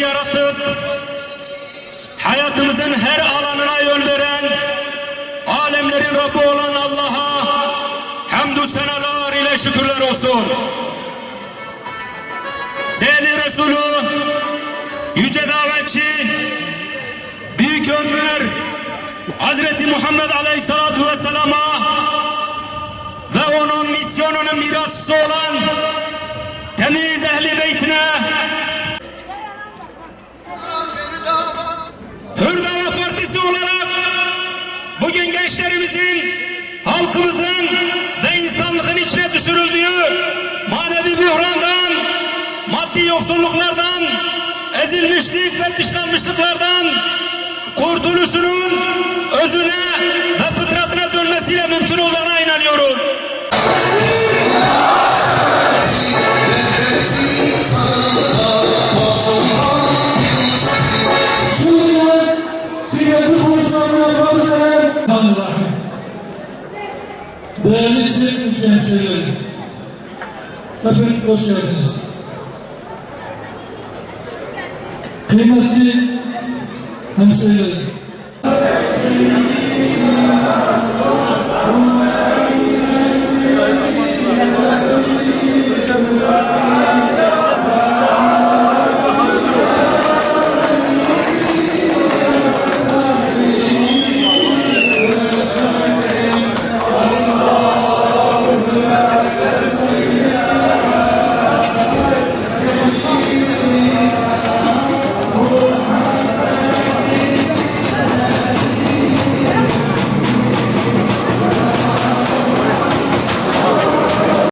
yaratıp hayatımızın her alanına yön veren alemlerin Rabbi olan Allah'a hamdü senalar ile şükürler olsun. Değerli Resulü, yüce davetçi, büyük önder Hazreti Muhammed Aleyhisselatü Vesselam'a ve onun misyonunun mirasçısı olan temiz ehli beytine. Hürdava Partisi olarak bugün gençlerimizin, halkımızın ve insanlığın içine düşürüldüğü manevi buhrandan, maddi yoksulluklardan, ezilmişlik ve dışlanmışlıklardan kurtuluşunun özüne ve Değerli Çiçek gençlerim, hepiniz hoş geldiniz. Kıymetli hemşehrilerim,